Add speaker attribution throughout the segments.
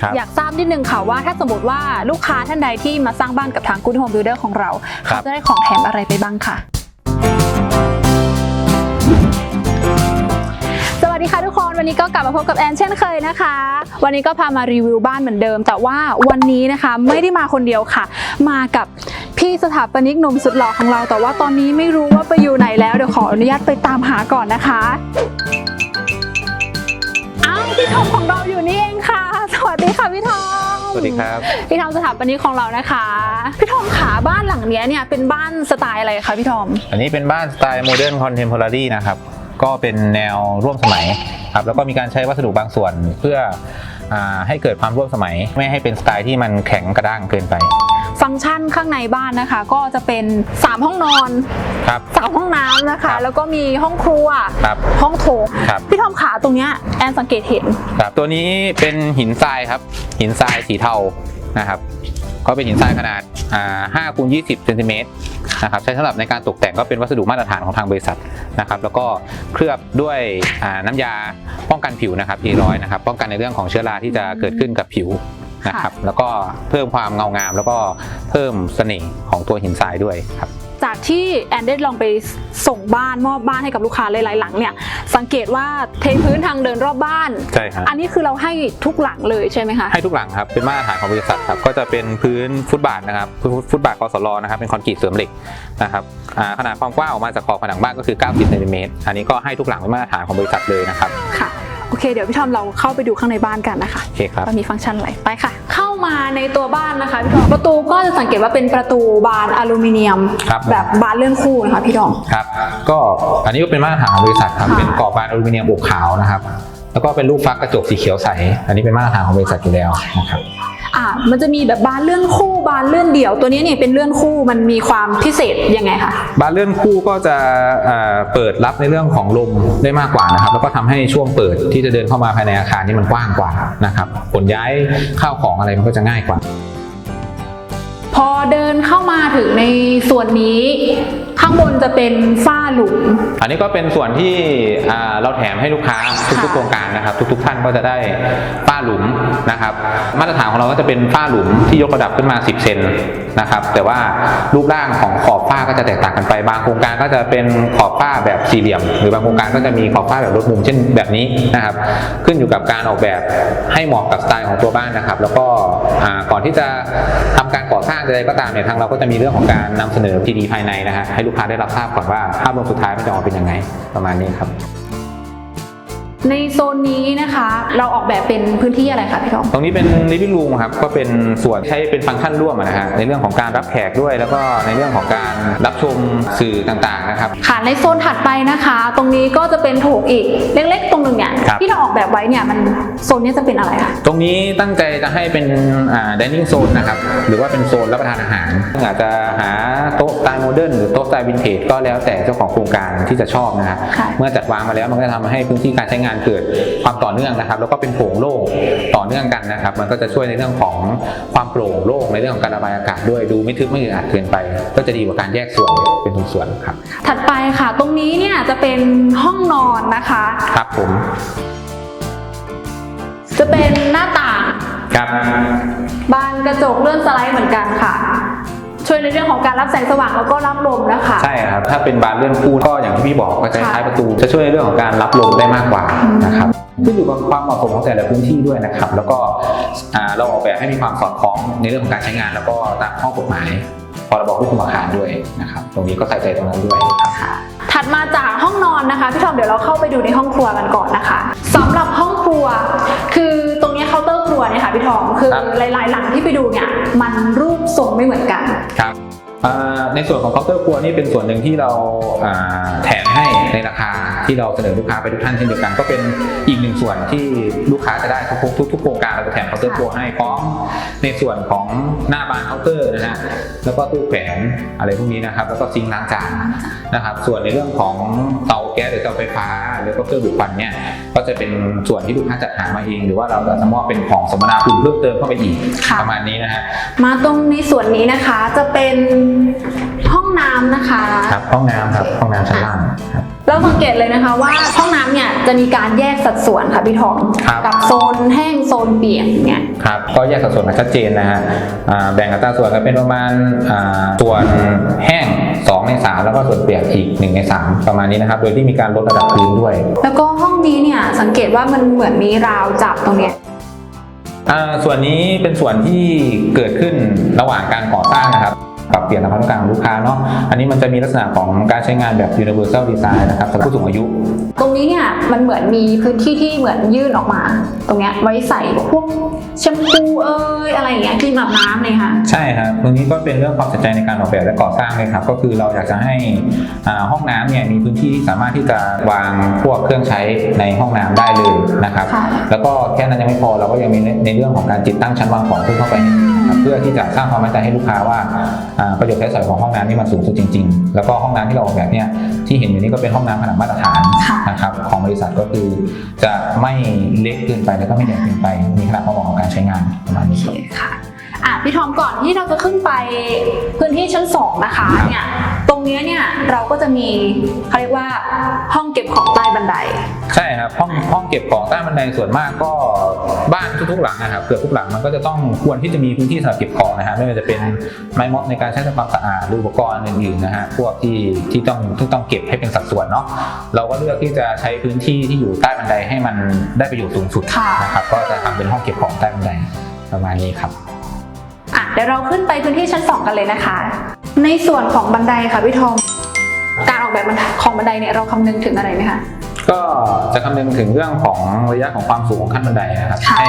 Speaker 1: ครับ
Speaker 2: อยากทราบนิดนึงค่ะว่าถ้าสมมติว่าลูกค้าท่านใดที่มาสร้างบ้านกับทาง Good Home Builder ของเรา
Speaker 1: ครั
Speaker 2: เขา
Speaker 1: บ
Speaker 2: จะได้ของแถมอะไรไปบ้างค่ะ สวัสดีค่ะทุกคนวันนี้ก็กลับมาพบกับแอนเช่นเคยนะคะ วันนี้ก็พามารีวิวบ้านเหมือนเดิม แต่ว่าวันนี้นะคะไม่ได้มาคนเดียวค่ะ มากับพี่สถาปนิกหนุ่มสุดหล่อของเรา แต่ว่าตอนนี้ไม่รู้ว่าไปอยู่ไหนแล้วเดี๋ยวขออนุญาตไปตามหาก่อนนะคะ อ้าวพี่ทอมของเราอยู่ ค่ะพี่ทอม
Speaker 1: สวัสดีครับ
Speaker 2: พี่ทอมสถาปนิกของเรานะคะ พี่ทอมขาบ้านหลังเนี้ยเนี่ยเป็นบ้านสไตล์อะไรคะพี่ทอม
Speaker 1: อันนี้เป็นบ้านสไตล์โมเดิร์นคอนเทมพอรารีนะครับก็เป็นแนวร่วมสมัยครับแล้วก็มีการใช้วัสดุบางส่วนเพื่ออาให้เกิดความร่วมสมัย ไม่ให้เป็นสไตล์ที่มันแข็งกระด้างเกินไป
Speaker 2: ฟังก์ชันข้างในบ้านนะคะ ก็จะเป็น 3 ห้องนอน
Speaker 1: ครับ
Speaker 2: 3ห้องน้ำนะ
Speaker 1: ครั
Speaker 2: คะ
Speaker 1: บ
Speaker 2: แล้วก็มีห้องครัว
Speaker 1: ครับห้
Speaker 2: ห้องโถง
Speaker 1: ครับ
Speaker 2: พี่ทอมขาตรงเนี้ยแอนสังเกตเห็น
Speaker 1: ครับตัวนี้เป็นหินทรายครับ หินทรายสีเทานะครับ ก็เป็นหินทรายขนาดอ่า5คูณ20เซนติเมตรนะครับใช้สำหรับในการตกแต่งก็เป็นวัสดุมาตรฐานของทางบริษัทนะครับ แล้วก็เคลือบด้วยอ่าน้ำยาป้องกันผิวนะครับ P100 นะครับป้องกันในเรื่องของเชื้อราที่จะเกิดขึ้นกับผิว นะครับแล้วก็เพิ่มความเงางาม แล้วก็เพิ่มเสน่ห์ของตัวหินทรายด้วยครับ
Speaker 2: จากที่แอนได้ลองไปส่งบ้านมอบบ้านให้กับลูกค้าหลายๆหลังเนี่ยสังเกตว่าเทพื้นทางเดินรอบบ้าน
Speaker 1: ใช่ครับ
Speaker 2: อันนี้คือเราให้ทุกหลังเลยใช่ไหมคะ
Speaker 1: ให้ทุกหลังครับเป็นมาตรฐานของบริษัทครับก็จะเป็นพื้นฟุตบาทนะครับพื้นฟุตบาทกสลนะครับเป็นคอนกรีตเสริมเหล็กนะครับอ่าขนาดความกว้างออกมาจากขอบผนังบ้านก็คือ 90เซนติเมตรอันนี้ก็ให้ทุกหลังเป็นมาตรฐานของบริษัทเลยนะครับ
Speaker 2: ค่ะ โอเค เดี๋ยวพี่ทอมเราเข้าไปดูข้างในบ้านกันนะคะ
Speaker 1: โอเคครับ
Speaker 2: ว่ามีฟังก์ชันอะไรไปค่ะ เข้ามาในตัวบ้านนะคะพี่ทอมประตูก็จะสังเกตว่าเป็นประตูบานอลูมิเนียม
Speaker 1: ครับ
Speaker 2: แบบบานเลื่อนคู่นะคะพี่ทอม
Speaker 1: ครับ ก็อันนี้ก็เป็นมาตรฐานของบริษัทครับ
Speaker 2: ค่ะ
Speaker 1: เป็นกรอบบานอลูมิเนียมอบขาวนะครับ แล้วก็เป็นรูปฟักกระจกสีเขียวใส อันนี้เป็นมาตรฐานของบริษัทอยู่แล้วนะครับ
Speaker 2: อะมันจะมีแบบบานเลื่อนคู่บานเลื่อนเดี่ยว ตัวนี้เนี่ยเป็นเลื่อนคู่มันมีความพิเศษยังไงคะ
Speaker 1: บานเลื่อนคู่ก็จะเปิดรับในเรื่องของลมได้มากกว่านะครับ แล้วก็ทำให้ช่วงเปิดที่จะเดินเข้ามาภายในอาคารนี่มันกว้างกว่านะครับขนย้ายข้าวของอะไรมันก็จะง่ายกว่า
Speaker 2: พอเดินเข้ามาถึงในส่วนนี้ ข้างบนจะเป็นฝ้าหลุม
Speaker 1: อันนี้ก็เป็นส่วนที่อ่าเราแถมให้ลูกค้าทุกๆโครงการนะครับ ทุก ๆ ท่านก็จะได้ฝ้าหลุมนะครับ มาตรฐานของเราก็จะเป็นฝ้าหลุมที่ยกระดับขึ้นมา 10 เซนนะครับ แต่ว่ารูปร่างของขอบฝ้าก็จะแตกต่างกันไป บางโครงการก็จะเป็นขอบฝ้าแบบสี่เหลี่ยม หรือบางโครงการก็จะมีขอบฝ้าแบบลดมุมเช่นแบบนี้นะครับ นอยู่กับการออกแบบให้เหมาะกับสไตล์ของตัวบ้านนะครับ แล้วก็อ่าก่อนที่จะทำการก่อสร้างใดๆก็ตามเนี่ยทางเราก็จะมีเรื่องของการนำเสนอ PD ภายในนะฮะให้ลูกค้าได้รับทราบก่อนว่าภาพรวมสุดท้ายมันจะออกเป็นยังไงประมาณนี้ครับ
Speaker 2: ในโซนนี้นะคะ เราออกแบบเป็นพื้นที่อะไรคะพี่ทอม
Speaker 1: ตรงนี้เป็น living room ครับ ก็เป็นส่วนใช้เป็นฟังก์ชันร่วมอะนะฮะในเรื่องของการรับแขกด้วย แล้วก็ในเรื่องของการรับชมสื่อต่างๆนะครับ
Speaker 2: ค่ะในโซนถัดไปนะคะ ตรงนี้ก็จะเป็นโถงอีกเล็กๆตรง หนึ่งเนี่ย
Speaker 1: ครับ
Speaker 2: ที่เราออกแบบไว้เนี่ยมันโซนนี้จะเป็นอะไรคะ
Speaker 1: ตรงนี้ตั้งใจจะให้เป็นอ่า dining zone นะครับหรือว่าเป็นโซนรับประทานอาหารซึ่งอาจจะหาโต๊ะสไตล์โมเดิร์นหรือโต๊ะสไตล์วินเทจก็แล้วแต่เจ้าของโครงการที่จะชอบนะฮะ
Speaker 2: ค่ะ
Speaker 1: เมื่อจัดวางมาแล้วมันก็จะทำให้พื้นที่การใช้งานเกิดความต่อเนื่องนะครับ แล้วก็เป็นโปร่งโล่งต่อเนื่องกันนะครับ มันก็จะช่วยในเรื่องของความโปร่งโล่งในเรื่องของการระบายอากาศด้วยดูไม่ทึบไม่อึดอัดเกินไป ก็จะดีกว่าการแยกส่วนเป็นส่วนๆครับ
Speaker 2: ถัดไปค่ะ ตรงนี้เนี่ยจะเป็นห้องนอนนะคะ
Speaker 1: ครับผม
Speaker 2: จะเป็นหน้าต่าง
Speaker 1: ครับ
Speaker 2: บานกระจกเลื่อนสไลด์เหมือนกันค่ะ ช่วยในเรื่องของการรับแสงสว่างแล้วก็รับลมนะคะ
Speaker 1: ใช่ครับ ถ้าเป็นบานเลื่อนคู่ก็อย่างที่พี่บอกก็จะใช้
Speaker 2: ค่ะ
Speaker 1: ประตู จะช่วยในเรื่องของการรับลมได้มากกว่านะครับขึ้นอยู่กับความเหมาะสมของแต่ละพื้นที่ด้วยนะครับ แล้วก็อ่าเราออกแบบให้มีความสอดคล้องในเรื่องของการใช้งาน แล้วก็ตามข้อกฎหมายพรบควบคุมอาคารด้วยนะครับ ตรงนี้ก็ใส่ใจตรงนั้นด้วยครับ
Speaker 2: ค่ะถัดมาจากห้องนอนนะคะพี่ทอมเดี๋ยวเราเข้าไปดูในห้องครัวกันก่อนนะคะสำหรับห้องครัวคือ วเนี่ยค่ะพี่ทอมคือ
Speaker 1: ครับ
Speaker 2: หลายๆหลังที่ไปดูเนี่ยมันรูปทรงไม่เหมือนกัน
Speaker 1: ครับอ่า ในส่วนของเคาน์เตอร์ครัวนี่เป็นส่วนหนึ่งที่เราแถมให้ในราคาที่เราเสนอลูกค้าไปทุกท่านเช่นเดียวกันก็เป็นอีกหนึ่งส่วนที่ลูกค้าจะได้ทุกทุกโครงการเราจะแถมเคาน์เตอร์ครัวให้พร้อมในส่วนของหน้าบานเคาน์เตอร์นะฮะแล้วก็ตู้แขวนอะไรพวกนี้นะครับ แล้วก็ซิงค์ล้างจานนะครับ ส่วนในเรื่องของเตาแก๊สหรือเตาไฟฟ้า หรือก็เครื่องดูดควันเนี่ยก็จะเป็นส่วนที่ลูกค้าจัดหามาเอง หรือว่าเราจะมอบเป็นของสมนาคุณเพิ่มเติมเข้าไปอีกประมาณนี้นะฮะ
Speaker 2: มาตรงในส่วนนี้นะคะจะเป็นห้องน้ำนะคะ
Speaker 1: ครับห้องน้ำครับห้องน้ำชั้นล่างครับ
Speaker 2: เราสังเกตเลยนะคะว่าห้องน้ำเนี่ยจะมีการแยกสัดส่วนค่ะพี่ทอง
Speaker 1: ครับ
Speaker 2: กับโซนแห้งโซนเปียกเนี่ย
Speaker 1: ครับก็แยกสัดส่วนมาชัดเจนนะฮะอ่าแบ่งอัตราส่วนกันเป็นประมาณอ่าส่วนแห้ง 2 ใน 3 แล้วก็ส่วนเปียกอีก 1 ใน 3 ประมาณนี้นะครับ โดยที่มีการลดระดับพื้นด้วย
Speaker 2: แล้วก็ห้องนี้เนี่ยสังเกตว่ามันเหมือนมีราวจับตรงเนี้ย
Speaker 1: อ่าส่วนนี้เป็นส่วนที่เกิดขึ้นระหว่างการก่อสร้างนะครับปรับ เปลี่ยนตามความต้องการของลูกค้าเนาะอันนี้มันจะมีลักษณะของการใช้งานแบบ universal design นะครับสำหรับผู้สูงอายุ
Speaker 2: ตรงนี้เนี่ยมันเหมือนมีพื้นที่ที่เหมือนยื่นออกมา ตรงเนี้ยไว้ใส่พวกแชมพูเอ้ยอะไรอย่างเงี้ยครีมอาบน้ำเลยค่ะ
Speaker 1: ใช่ครับตรงนี้ก็เป็นเรื่องความสนใจในการออกแบบและก่อสร้างเลยครับก็คือเราอยากจะให้อ่าห้องน้ำเนี่ยมีพื้นที่ที่สามารถที่จะวางพวกเครื่องใช้ในห้องน้ำได้เลยนะครับ
Speaker 2: ค่ะ
Speaker 1: แล้วก็แค่นั้นยังไม่พอเราก็ยังมีในในเรื่องของการติดตั้งชั้นวางของเพิ่มเข้าไปนะครับเพื่อที่จะสร้างความมั่นใจให้ลูกค้าว่าอ่าประโยชน์ใช้สอยของห้องน้ำนี่มันสูงสุดจริง ๆ แล้วก็ห้องน้ำที่เราออกแบบเนี่ยที่เห็นอยู่นี่ก็เป็นห้องน้ำขนาดมาตรฐาน
Speaker 2: ค่ะ
Speaker 1: นะครับของบริษัทก็คือจะไม่เล็กเกินไปแล้วก็ไม่ใหญ่เกินไป มีขนาดพอเหมาะกับการใช้งานประมาณ
Speaker 2: โอ
Speaker 1: นี้
Speaker 2: เคค่ะอะพี่ทอมก่อนที่เราจะขึ้นไปพื้นที่ชั้นสองนะคะ
Speaker 1: ครับ
Speaker 2: เนี่ย ตรงเนี้ยเนี่ยเราก็จะมีเขาเรียกว่าห้องเก็บของใต้บันได
Speaker 1: ใช่ครับห้องห้องเก็บของใต้บันไดส่วนมากก็บ้านทุกๆหลังนะครับเกือบทุกหลังมันก็จะต้องควรที่จะมีพื้นที่สำหรับเก็บของนะฮะไม่ว่าจะเป็นไม้ม็อบในการใช้ทำความสะอาดหรืออุปกรณ์อื่นๆนะฮะพวกที่ที่ต้องที่ต้องเก็บให้เป็นสัดส่วนเนาะเราก็เลือกที่จะใช้พื้นที่ที่อยู่ใต้บันไดให้มันได้ประโยชน์สูงสุด
Speaker 2: ค่ะ
Speaker 1: นะครับก็จะทำเป็นห้องเก็บของใต้บันไดประมาณนี้ครับ
Speaker 2: อะเดี๋ยวเราขึ้นไปพื้นที่ชั้นสองกันเลยนะคะ ในส่วนของบันไดค่ะพี่ทอม การออกแบบบันไดของบันไดเนี่ยเราคำนึงถึงอะไรไหมคะ
Speaker 1: ก็จะคำนึงถึงเรื่องของระยะของความสูงของขั้นบันไดนะครับ
Speaker 2: ค่ะ
Speaker 1: ให้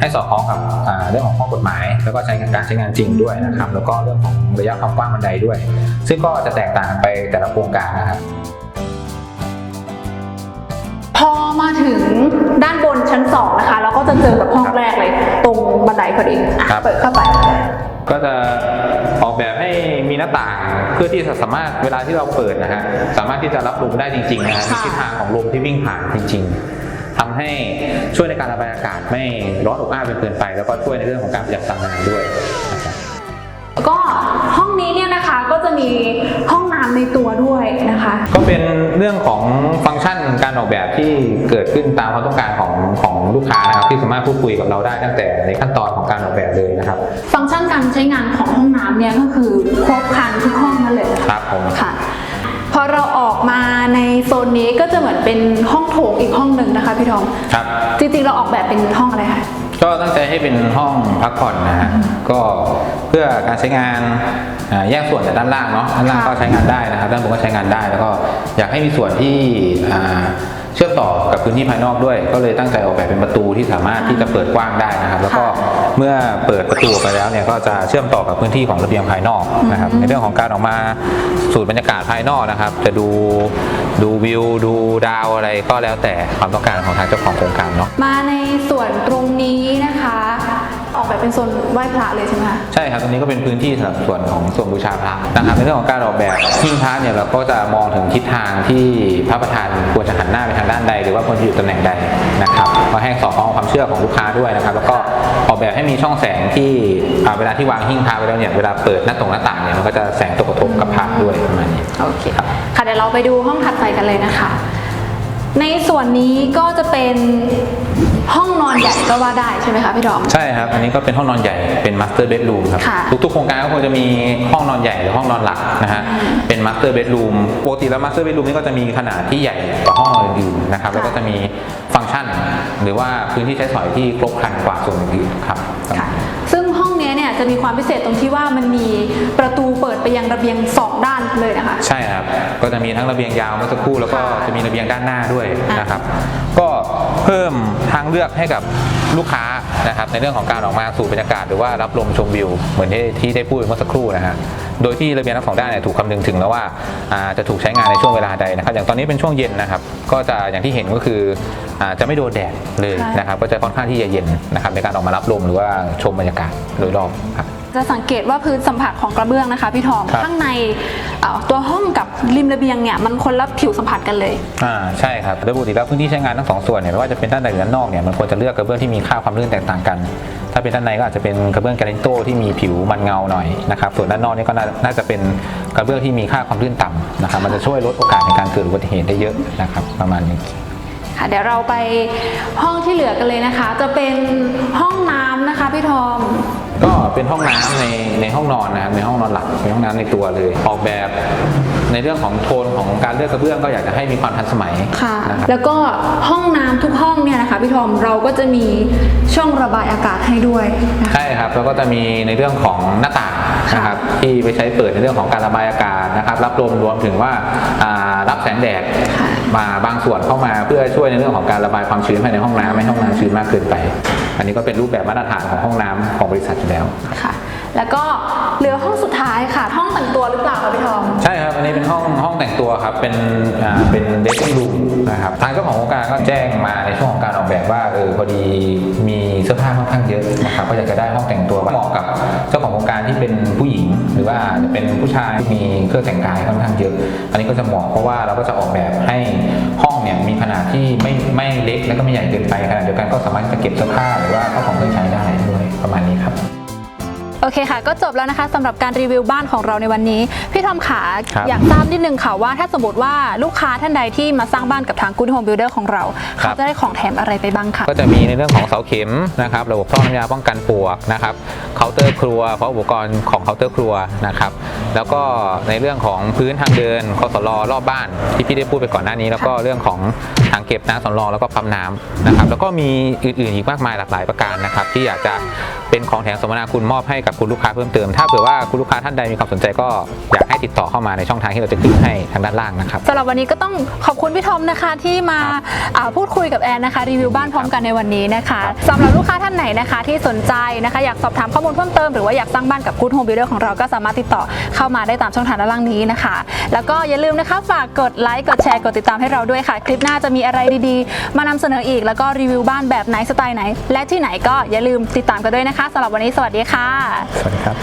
Speaker 1: ให้สอดคล้องกับอ่าเรื่องของข้อกฎหมาย แล้วก็ใช้งานการใช้งานจริงด้วยนะครับ แล้วก็เรื่องของระยะความกว้างบันไดด้วย ซึ่งก็จะแตกต่างกันไปแต่ละโครงการนะครับ
Speaker 2: พอมาถึงด้านบนชั้นสองนะคะ เราก็จะเจอกับห้องแรกเลย ตรงบันไดพอดีอะ
Speaker 1: ครับ
Speaker 2: เปิดเข้าไป
Speaker 1: ก็จะออกแบบให้มีหน้าต่างเพื่อที่จะสามารถเวลาที่เราเปิดนะฮะสามารถที่จะรับลมได้จริงๆนะฮะ
Speaker 2: ค่ะ
Speaker 1: ทิศทางของลมที่วิ่งผ่านจริง ๆทำให้ช่วยในการระบายอากาศไม่ร้อนอบอ้าวจนเกินไป แล้วก็ช่วยในเรื่องของการประหยัดพลังงานด้วยนะครับ
Speaker 2: ก็จะมีห้องน้ำในตัวด้วยนะคะ
Speaker 1: ก็เป็นเรื่องของฟังก์ชันการออกแบบที่เกิดขึ้นตามความต้องการของของลูกค้านะครับที่สามารถพูดคุยกับเราได้ตั้งแต่ในขั้นตอนของการออกแบบเลยนะครับ
Speaker 2: ฟังก์ชันการใช้งานของห้องน้ำเนี่ยก็คือครบครันทุกห้องนั่นเลยนะ
Speaker 1: ค
Speaker 2: คะ
Speaker 1: รับผม
Speaker 2: ค่ะพอเราออกมาในโซนนี้ก็จะเหมือนเป็นห้องโถงอีกห้องหนึ่งนะคะพี่ทอง
Speaker 1: ครับ
Speaker 2: จริงๆเราออกแบบเป็นห้องอะไรคะ
Speaker 1: ก็ตั้งใจให้เป็นห้องพักผ่อนนะฮะก็เพื่อการใช้งานอ่าแยกส่วนจากด้านล่างเนาะด้านล่างก็ใช้งานได้นะครับด้านบนก็ใช้งานได้ แล้วก็อยากให้มีส่วนที่อ่า เชื่อมต่อกับพื้นที่ภายนอกด้วย ก็เลยตั้งใจออกแบบเป็นประตูที่สามารถที่จะเปิดกว้างได้นะครับ แล้วก็เมื่อเปิดประตูออกไปแล้วเนี่ยก็จะเชื่อมต่อกับพื้นที่ของระเบียงภายนอกนะครับ ในเรื่องของการออกมาสูตรบรรยากาศภายนอกนะครับ จะดูดูวิวดูดาวอะไรก็แล้วแต่ความต้องการของทางเจ้าของโครงการเนาะ
Speaker 2: มาในส่วนตรงนี้นะคะ ออกแบบเป็นโซนไหว้พระเลยใช่ไหมคะ
Speaker 1: ใช่ครับตรงนี้ก็เป็นพื้นที่สำหรับส่วนของส่วนบูชาพระนะครับในเรื่องของการออกแบบหิ้งพระเนี่ยเราก็จะมองถึงทิศทางที่พระประธานควรจะหันหน้าไปทางด้านใด หรือว่าควรจะอยู่ตำแหน่งใดนะครับก็ให้สอดคล้องกับความเชื่อของลูกค้าด้วยนะครับ แล้วก็ออกแบบให้มีช่องแสงที่อ่าเวลาที่วางหิ้งพระไว้แล้วเนี่ยเวลาเปิดหน้าตรงหน้าต่างเนี่ยมันก็จะแสงตกกระทบกับพระด้วยประมาณนี้
Speaker 2: โอเคค่ะเดี๋ยวเราไปดูห้องถัดไปกันเลยนะคะ ในส่วนนี้ก็จะเป็น ก็ว่าได้ใช่ไหมคะพี่ดอม
Speaker 1: ใช่ครับ อันนี้ก็เป็นห้องนอนใหญ่เป็นมาสเตอร์เบดรูมครับ
Speaker 2: ค่ะ
Speaker 1: ทุกๆโครงการก็ควรจะมีห้องนอนใหญ่หรือห้องนอนหลักนะฮะ เป็นมาสเตอร์เบดรูมปกติแล้วมาสเตอร์เบดรูมนี่ก็จะมีขนาดที่ใหญ่กว่าห้องนอนอื่นๆนะครับ แล้วก็จะมีฟังก์ชัน หรือว่าพื้นที่ใช้สอยที่ครบครันกว่าส่วนอื่นๆครับ
Speaker 2: ค่ะ จะมีความพิเศษตรงที่ว่ามันมีประตูเปิดไปยังระเบียงสองด้านเลยนะคะ
Speaker 1: ใช่ครับ ก็จะมีทั้งระเบียงยาวเมื่อสักครู่แล้วก็จะมีระเบียงด้านหน้าด้วย
Speaker 2: อะ
Speaker 1: นะครับ ก็เพิ่มทางเลือกให้กับลูกค้านะครับในเรื่องของการออกมาสู่บรรยากาศหรือว่ารับลมชมวิว เหมือนที่ที่ได้พูดเมื่อสักครู่นะฮะ โดยที่ระเบียงทั้งสองด้านเนี่ยถูกคำนึงถึงแล้วว่าอ่าจะถูกใช้งานในช่วงเวลาใดนะครับ อย่างตอนนี้เป็นช่วงเย็นนะครับ ก็จะอย่างที่เห็นก็คืออาจะไม่โดนแดดเลยนะครับ ก็จะค่อนข้างที่จะเย็นนะครับในการออกมารับลมหรือว่าชมบรรยากาศโดยรอบครับ
Speaker 2: จะสังเกตว่าพื้นสัมผัสของกระเบื้องนะคะพี่ทอง
Speaker 1: ครับ
Speaker 2: ข้างในเอ่อตัวห้องกับริมระเบียงเนี่ยมันคนละผิวสัมผัสกันเลย
Speaker 1: อ่าใช่ครับโดยปกติแล้วพื้นที่ใช้งานทั้งสองส่วนเนี่ยไม่ว่าจะเป็นด้านในหรือด้านนอกเนี่ยมันควรจะเลือกกระเบื้องที่มีค่าความลื่นแตกต่างกัน ถ้าเป็นด้านในก็อาจจะเป็นกระเบื้องแกรนิโตที่มีผิวมันเงาหน่อยนะครับส่วนด้านนอกนี่ก็น่าน่าจะเป็นกระเบื้องที่มีค่าความลื่นต่ำนะครับมันจะช่วยลดโอกาสในการเกิดอุบัติเหตุได้เยอะนะครับประมาณนี้
Speaker 2: ค่ะเดี๋ยวเราไปห้องที่เหลือกันเลยนะคะ จะเป็นห้องน้ำนะคะพี่ทอม
Speaker 1: ก็เป็นห้องน้ำในในห้องนอนนะครับในห้องนอนหลักเป็นห้องน้ำในตัวเลย ออกแบบ ในเรื่องของโทนของการเลือกกระเบื้องก็อยากจะให้มีความทันสมัย
Speaker 2: ค่ะ
Speaker 1: นะครับ
Speaker 2: แล้วก็ห้องน้ำทุกห้องเนี่ยนะคะพี่ทอมเราก็จะมีช่องระบายอากาศให้ด้วยนะคะ
Speaker 1: ใช่ครับแล้วก็จะมีในเรื่องของหน้าต่างนะครับที่ไปใช้เปิดในเรื่องของการระบายอากาศนะครับรับลมรวมถึงว่าอ่ารับแสงแดด
Speaker 2: ค่ะ
Speaker 1: มาบางส่วนเข้ามาเพื่อช่วยในเรื่องของการระบายความชื้นภายในห้องน้ำไม่ให้ห้องน้ำชื้นมากเกินไป อันนี้ก็เป็นรูปแบบมาตรฐานของห้องน้ำของบริษัทอยู่แล้ว
Speaker 2: ค่ะ แล้วก็เหลือห้องสุดท้ายค่ะ ห้องแต่งตัวหรือเปล่าคะพี่ทอม
Speaker 1: ใช่ครับ อันนี้เป็นห้องห้องแต่งตัวครับ เป็นอ่าเป็นเดส i ิ g รูมนะครับ ทางเจ้าของโครงการก็แจ้งมาในช่วงของการออกแบบว่าเออพอดีมีเสื้อผ้าค่อนข้างเยอะนะครับ ก็อยากจะได้ห้องแต่งตัวเหมาะกับเจ้าของโครงการที่เป็นผู้หญิง หรือว่าจะเป็นผู้ชายที่มีเครื่องแต่งกายค่อนข้างเยอะ อันนี้ก็จะเหมาะเพราะว่าเราก็จะออกแบบให้ห้องเนี่ยมีขนาดที่ไม่ไม่เล็กและก็ไม่ใหญ่เกินไปขณะเดียวกันก็สามารถจะเก็บเสื้อผ้าหรือว่าเข้าของเครื่องใช้
Speaker 2: โอเคค่ะ ก็จบแล้วนะคะสำหรับการรีวิวบ้านของเราในวันนี้ พี่ทอมขา
Speaker 1: ครับ
Speaker 2: อยากทราบนิดนึงค่ะว่าถ้าสมมติว่าลูกค้าท่านใดที่มาสร้างบ้านกับทาง Good Home Builder ของเรา
Speaker 1: ครับ
Speaker 2: เขาจะได้ของแถมอะไรไปบ้างคะ
Speaker 1: ก็จะมีในเรื่องของเสาเข็มนะครับระบบท่อน้ำยาป้องกันปลวกนะครับเคาน์เตอร์ครัว เพราะอุปกรณ์ของเคาน์เตอร์ครัวนะครับแล้วก็ในเรื่องของพื้นทางเดินคสลรอบบ้านที่พี่ได้พูดไปก่อนหน้านี้ แล้วก็เรื่องของถังเก็บน้ำสำรองแล้วก็ปั๊มน้ำนะครับแล้วก็มีอื่นๆอีกมากมายหลากหลายประการนะครับที่อยากจะเป็นของแถมสมนาคุณมอบให้กับคุณลูกค้าเพิ่มเติม ถ้าเผื่อว่าคุณลูกค้าท่านใดมีความสนใจก็อยากให้ติดต่อเข้ามาในช่องทางที่เราจะขึ้นให้ทางด้านล่างนะครับ
Speaker 2: สำหรับวันนี้ก็ต้องขอบคุณพี่ทอมนะคะที่มาอ่าพูดคุยกับแอนนะคะรีวิวบ้านพร้อมกันในวันนี้นะคะสำหรับลูกค้าท่านไหนนะคะที่สนใจนะคะอยากสอบถามข้อมูลเพิ่มเติมหรือว่าอยากสร้างบ้านกับ Good Home Builder ของเราก็สามารถติดต่อเข้ามาได้ตามช่องทางด้านล่างนี้นะคะ แล้วก็อย่าลืมนะคะฝากกดไลค์กดแชร์กดติดตามให้เราด้วยค่ะ คลิปหน้าจะมีอะไรดีๆ มานำเสนออีก แล้วก็รีวิวบ้านแบบไหนสไตล์ไหน และที่ไหนก็อย่าลืมติดตามกันด้วยนะคะสำหรับวันนี้สวัสดีค่ะ
Speaker 1: สวัสดีครับ